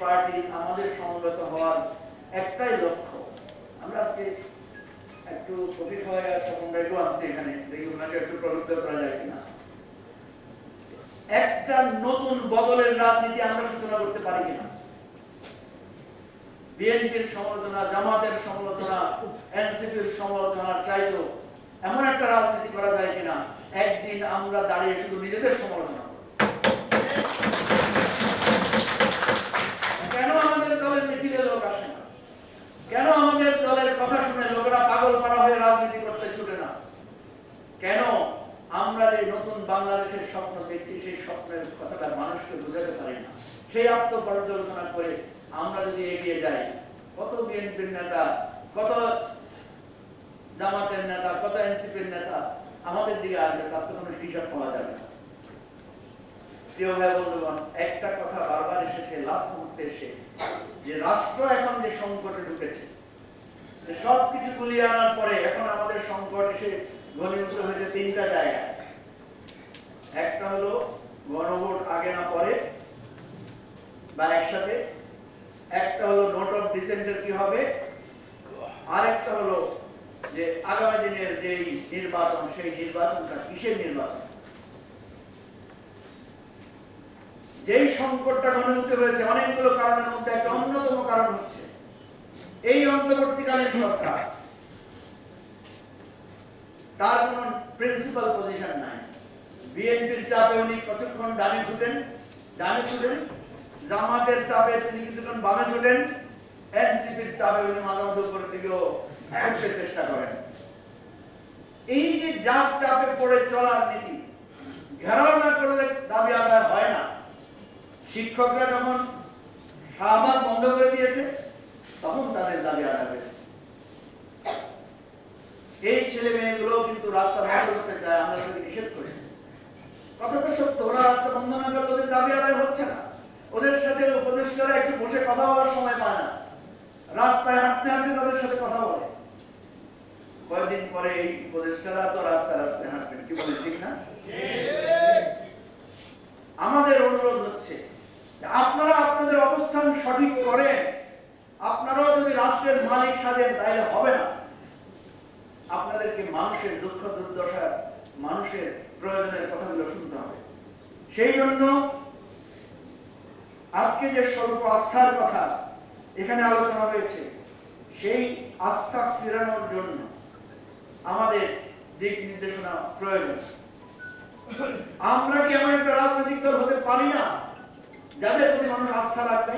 Party আমাদের সমবেত হওয়ার একটাই লক্ষ্য। আমরা আজকে একটু প্রফিট হয়ে আমরা একটু আনছি এখানে দেখি ওনাকে একটু প্রলুব্ধ করা যায় কিনা। একটা নতুন বদলের রাজনীতি আমরা সূচনা করতে পারি কিনা? বিএনপির সমালোচনা, জামাতের সমালোচনা, এনসিপির সমালোচনার চাইতো এমন একটা রাজনীতি করা যায় কিনা? একদিন আমরা দাঁড়িয়ে শুধু নিজেদের সমালোচনা করব। কেন আমাদের দলের মিছিলে লোক আসে না কেন আমাদের দলের কথা শুনে লোকেরা পাগল করা হয়ে রাজনীতি করতে ছুটে না কেন আমরা যে নতুন বাংলাদেশের স্বপ্ন দেখছি, সেই স্বপ্নের কথাটা মানুষকে বোঝাতে পারি না। সেই আত্মপর্যালোচনা করে আমরা যদি এগিয়ে যাই, কত বিএনপির নেতা, কত জামাতের নেতা, কত এনসিপির নেতা আমাদের দিকে আসবে, তার তো কোনো হিসাব পাওয়া যাবে না। প্রিয় ভাই, বন্ধুগণ, একটা কথা বারবার এসেছে লাস্ট মুহূর্তে এসে, যে রাষ্ট্র এখন যে সংকটে ঢুকেছে সবকিছু সব গুলিয়ে আনার পরে এখন আমাদের সংকট এসে ঘনীভূত হয়েছে তিনটা জায়গায়। একটা হলো গণভোট আগে না পরে, বা একসাথে। একটা হলো নোট অফ ডিসেন্টের কি হবে? আরেকটা হলো যে আগামী দিনের যে নির্বাচন, সেই নির্বাচনটা কিসের নির্বাচন? যেই সংকটটা ঘনীভূত হয়েছে, অনেকগুলো কারণের মধ্যে একটা অন্যতম কারণ হচ্ছে, এই অন্তর্বর্তীকালীন সরকার, তার কোন প্রিন্সিপাল পজিশন নাই। বিএনপির চাপে উনি কতক্ষণ ডানে ছুটেন? ডানে ছুটেন। জামাতের চাপে তিনি কিছুক্ষণ বামে ছুটেন। এনসিপির চাপে উনি মাঝে মধ্যে উপরের দিকেও উঠতে চেষ্টা করেন। এই যে জাপ চাপে পড়ে চলার নীতি ঘেরাও না করলে দাবি আদায় হয় না। শিক্ষকরা যখন শাহবাগ বন্ধ করে দিয়েছে, তখন তাদের দাবি আদায় হয়েছে। এই ছেলে মেয়েগুলো কিন্তু রাস্তা বন্ধ করতে চায়, আমরা নিষেধ করি। কথা তো সত্য ওরা রাস্তা বন্ধ না করলে ওদের দাবি আদায় হচ্ছে না। ওদের সাথে উপদেষ্টারা একটু বসে কথা বলার সময় পায় না। রাস্তায় হাঁটতে হাঁটতে তাদের সাথে কথা বলে। কয়েকদিন পরে এই উপদেষ্টারা তো রাস্তায় রাস্তায় হাঁটবেন, কি বলে, ঠিক না? আমাদের অনুরোধ হচ্ছে আপনারা আপনাদের অবস্থান সঠিক করেন। আপনারাও যদি রাষ্ট্রের মালিক সাজেন, তাহলে হবে না। আপনাদেরকে মানুষের দুঃখ দুর্দশা, মানুষের প্রয়োজনের হবে সেই জন্য আজকে যে স্বল্প আস্থার কথা এখানে আলোচনা হয়েছে, সেই আস্থা ফেরানোর জন্য আমাদের দিক নির্দেশনা প্রয়োজন। আমরা কি এমন একটা রাজনৈতিক দল হতে পারি না? যাদের প্রতি মানুষ আস্থা রাখবে?